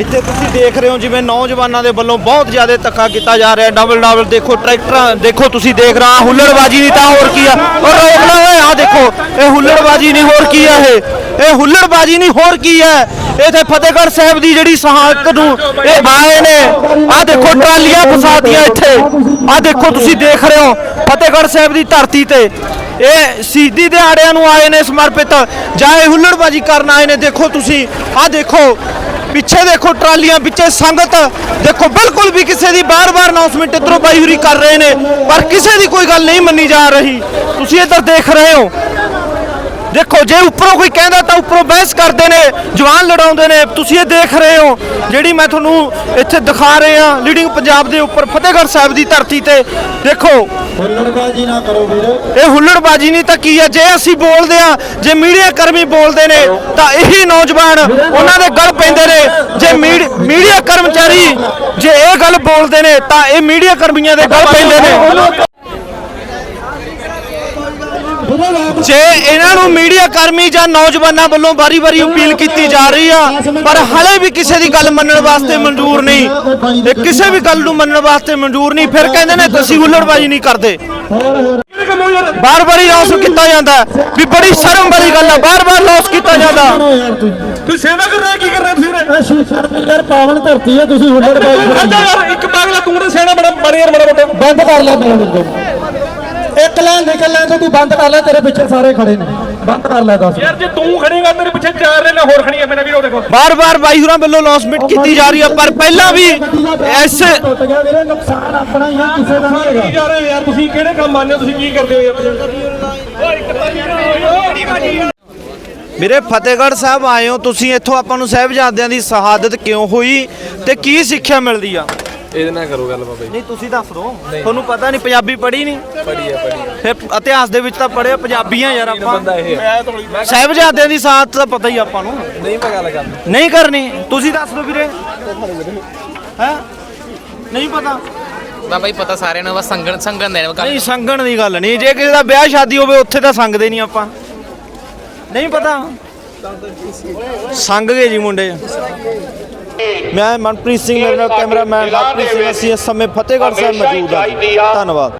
ਇੱਥੇ ਤੁਸੀਂ ਦੇਖ ਰਹੇ ਹੋ ਜਿਵੇਂ ਨੌਜਵਾਨਾਂ ਦੇ ਵੱਲੋਂ ਬਹੁਤ ਜ਼ਿਆਦਾ ਧੱਕਾ ਕੀਤਾ ਜਾ ਰਿਹਾ ਡਬਲ ਡਬਲ ਦੇਖੋ, ਟਰੈਕਟਰਾਂ, ਦੇਖੋ ਤੁਸੀਂ ਦੇਖ ਰਹਾ ਹੁੱਲੜਬਾਜੀ ਨਹੀਂ ਤਾਂ ਹੋਰ ਕੀ ਆ। ਉਹ ਰੋਕਣਾ ਓਏ ਆ ਦੇਖੋ, ਇਹ ਹੁੱਲੜਬਾਜੀ ਨਹੀਂ ਹੋਰ ਕੀ ਆ ਇਹ। ਇਹ ਹੁੱਲੜਬਾਜੀ ਨਹੀਂ ਹੋਰ ਕੀ ਹੈ ਇਥੇ ਫਤਿਹਗੜ੍ਹ ਸਾਹਿਬ ਦੀ ਜਿਹੜੀ ਸਹਾਇਤ ਨੂੰ ਇਹ ਆਏ ਨੇ। ਆ ਦੇਖੋ, ਟਰਾਲੀਆਂ ਫਸਾਤੀਆਂ ਇੱਥੇ। ਆ ਦੇਖੋ, ਤੁਸੀਂ ਦੇਖ ਰਹੇ ਹੋ, ਫਤਿਹਗੜ੍ਹ ਸਾਹਿਬ ਦੀ ਧਰਤੀ ਤੇ। ਇਹ ਸ਼ਹੀਦੀ ਦਿਹਾੜਿਆਂ ਨੂੰ ਆਏ ਨੇ ਸਮਰਪਿਤ। ਜਾਂ ਇਹ ਹੁੱਲੜਬਾਜੀ ਕਰਨ ਆਏ ਨੇ, ਦੇਖੋ ਤੁਸੀਂ। ਆ ਦੇਖੋ ਪਿੱਛੇ ਦੇਖੋ ਟਰਾਲੀਆਂ, ਪਿੱਛੇ ਸੰਗਤ। ਦੇਖੋ ਬਿਲਕੁਲ ਵੀ ਕਿਸੇ ਦੀ ਬਾਰ-ਬਾਰ ਅਨਾਉਂਸਮੈਂਟ ਇਧਰੋਂ ਬਾਈ ਹੁਰੀ ਕਰ ਰਹੇ ਨੇ, ਪਰ ਕਿਸੇ ਦੀ ਕੋਈ ਗੱਲ ਨਹੀਂ ਮੰਨੀ ਜਾ ਰਹੀ। ਤੁਸੀਂ ਇੱਧਰ ਦੇਖ ਰਹੇ ਹੋ ਦੇਖੋ ਜੇ ਉੱਪਰੋਂ ਕੋਈ ਕਹਿੰਦਾ ਤਾਂ ਉੱਪਰੋਂ ਬਹਿਸ ਕਰਦੇ ਨੇ ਜਵਾਨ ਲੜਾਉਂਦੇ ਨੇ। ਤੁਸੀਂ ਇਹ ਦੇਖ ਰਹੇ ਹੋ ਜਿਹੜੀ ਮੈਂ ਤੁਹਾਨੂੰ ਇੱਥੇ ਦਿਖਾ ਰਹੇ ਹਾਂ ਲੀਡਿੰਗ ਪੰਜਾਬ ਦੇ ਉੱਪਰ ਫਤਿਹਗੜ੍ਹ ਸਾਹਿਬ ਦੀ ਧਰਤੀ ਤੇ। ਦੇਖੋ ਹੁੱਲੜਬਾਜੀ ਨਾ ਕਰੋ ਵੀਰ। ਇਹ ਹੁੱਲੜਬਾਜੀ ਨਹੀਂ ਤਾਂ ਕੀ ਹੈ ਜੇ ਅਸੀਂ ਬੋਲਦੇ ਆ ਜੇ ਮੀਡੀਆ ਕਰਮੀ ਬੋਲਦੇ ਨੇ ਤਾਂ ਇਹੀ ਨੌਜਵਾਨ ਉਹਨਾਂ ਦੇ ਗਲ ਪੈਂਦੇ ਨੇ। ਜੇ ਮੀਡ- ਮੀਡੀਆ ਕਰਮਚਾਰੀ ਜੇ ਇਹ ਗੱਲ ਬੋਲਦੇ ਨੇ ਤਾਂ ਇਹ ਮੀਡੀਆ ਕਰਮੀਆਂ ਦੇ ਗਲ ਪੈਂਦੇ ਨੇ। ਜੇ ਇਹਨਾਂ ਨੂੰ ਮੀਡੀਆ ਕਰਮੀ ਜਾਂ ਨੌਜਵਾਨਾਂ ਵੱਲੋਂ ਵਾਰੀ-ਵਾਰੀ ਅਪੀਲ ਕੀਤੀ ਜਾ ਰਹੀ ਆ ਪਰ ਹਲੇ ਵੀ ਕਿਸੇ ਦੀ ਗੱਲ ਮੰਨਣ ਵਾਸਤੇ ਮਨਜ਼ੂਰ ਨਹੀਂ। ਇਹ ਕਿਸੇ ਵੀ ਗੱਲ ਨੂੰ ਮੰਨਣ ਵਾਸਤੇ ਮਨਜ਼ੂਰ ਨਹੀਂ। ਫਿਰ ਕਹਿੰਦੇ ਨੇ ਤੁਸੀਂ ਹੁੱਲੜਬਾਜੀ ਨਹੀਂ ਕਰਦੇ। ਬਾਰ-ਬਾਰ ਲੌਸ ਕੀਤਾ ਜਾਂਦਾ ਵੀ ਬੜੀ ਸ਼ਰਮ ਵਾਲੀ ਗੱਲ ਹੈ ਬਾਰ-ਬਾਰ ਲੌਸ ਕੀਤਾ ਜਾਂਦਾ। ਯਾਰ ਤੂੰ ਤੂੰ ਸੇਵਾ ਕਰ ਰਿਹਾ ਕੀ ਕਰ ਰਿਹਾ ਤੁਸੀਂ ਸ਼ਰਮ ਯਾਰ ਪਾਵਨ ਧਰਤੀ ਹੈ ਤੁਸੀਂ ਹੁੱਲੜਬਾਜੀ ਤੂੰ ਯਾਰ ਇੱਕ ਪਾਗਲਾ ਤੂੰ ਤੇ ਸੇਣਾ ਬੜਾ ਯਾਰ ਬੜਾ ਮੋਟਾ ਬੰਦ ਕਰ ਲੈ ਮੇਰੇ ਨੂੰ ਇੱਕ ਲੈ ਨਿਕਲ ਲੈ ਤੂੰ ਬੰਦ ਕਰ ਲੈ ਤੇਰੇ ਪਿੱਛੇ ਸਾਰੇ ਖੜੇ ਨੇ। ਬੰਦ ਕਰ ਲੈ ਦੱਸ। ਯਾਰ ਜੇ ਤੂੰ ਖੜੇਗਾ ਤੇਰੇ ਪਿੱਛੇ ਚਾਰ ਨੇ ਹੋਰ ਖੜੀਆਂ ਮੇਰਾ ਵੀਰੋ ਦੇਖੋ। ਬਾਰ-ਬਾਰ ਬਾਈ ਹੋਰਾਂ ਵੱਲੋਂ ਲੌਸਮੈਂਟ ਕੀਤੀ ਜਾ ਰਹੀ ਹੈ ਪਰ ਪਹਿਲਾਂ ਵੀ ਐਸ ਟੁੱਟ ਗਿਆ ਵੀਰੇ ਨੁਕਸਾਨ ਆਪਣਾ ਹੀ ਹੈ ਕਿਸੇ ਦਾ ਨਹੀਂ ਹੈਗਾ। ਕੀ ਜਾ ਰਹੇ ਹੋ ਯਾਰ ਤੁਸੀਂ ਕਿਹੜੇ ਕੰਮ ਆਨੇ ਹੋ ਤੁਸੀਂ ਕੀ ਕਰਦੇ ਹੋ ਯਾਰ? ਓਏ ਇੱਕ ਤਾਂ ਵੀਰ ਵੀਰੇ ਫਤਿਹਗੜ੍ਹ ਸਾਹਿਬ ਆਏ ਹੋ ਤੁਸੀਂ ਇੱਥੋਂ ਆਪਾਂ ਨੂੰ ਸਾਹਿਬਜ਼ਾਦਿਆਂ ਦੀ ਸ਼ਹਾਦਤ ਕਿਉਂ ਹੋਈ ਤੇ ਕੀ ਸਿੱਖਿਆ ਮਿਲਦੀ ਆ? ਇਹਦੇ ਨਾਲ ਕਰੋ ਗੱਲ ਬਾਬਾ ਜੀ। ਨਹੀਂ ਤੁਸੀਂ ਦੱਸ ਦਿਓ। ਤੁਹਾਨੂੰ ਪਤਾ ਨਹੀਂ ਪੰਜਾਬੀ ਪੜ੍ਹੀ ਨਹੀਂ? ਪੜੀ ਆ ਪੜੀ ਫਿਰ ਇਤਿਹਾਸ ਦੇ ਵਿੱਚ ਤਾਂ ਪੜ੍ਹਿਆ ਪੰਜਾਬੀਆਂ ਯਾਰ ਆਪਾਂ ਬੰਦਾ ਇਹ ਆ। ਸਾਹਿਬਜ਼ਾਦਿਆਂ ਦੀ ਸ਼ਹਾਦਤ ਤਾਂ ਪਤਾ ਹੀ ਆਪਾਂ ਨੂੰ। ਨਹੀਂ ਮੈਂ ਗੱਲ ਕਰਦਾ ਨਹੀਂ ਕਰਨੀ। ਤੁਸੀਂ ਦੱਸ ਦਿਓ ਵੀਰੇ। ਹੈ? ਨਹੀਂ ਪਤਾ। ਬਾਬਾ ਜੀ ਪਤਾ ਸਾਰਿਆਂ ਨੂੰ ਬਸ ਸੰਗਣ ਸੰਗਣ ਦੇ ਗੱਲ ਨਹੀਂ ਸੰਗਣ ਦੀ ਗੱਲ ਨਹੀਂ। ਜੇ ਕਿਸੇ ਦਾ ਵਿਆਹ ਸ਼ਾਦੀ ਹੋਵੇ ਉੱਥੇ ਤਾਂ ਸੰਗਦੇ ਨਹੀਂ ਆਪਾਂ। ਨਹੀਂ ਪਤਾ। ਸੰਗ ਗਏ ਜੀ ਮੁੰਡੇ। ਮੈਂ ਮਨਪ੍ਰੀਤ ਸਿੰਘ ਮੇਰੇ ਨਾਲ ਕੈਮਰਾਮੈਨ ਲਵਪ੍ਰੀਤ ਸਿੰਘ ਅਸੀਂ ਇਸ ਸਮੇਂ ਫਤਿਹਗੜ੍ਹ ਸਾਹਿਬ ਮੌਜੂਦ ਹਾਂ। ਧੰਨਵਾਦ।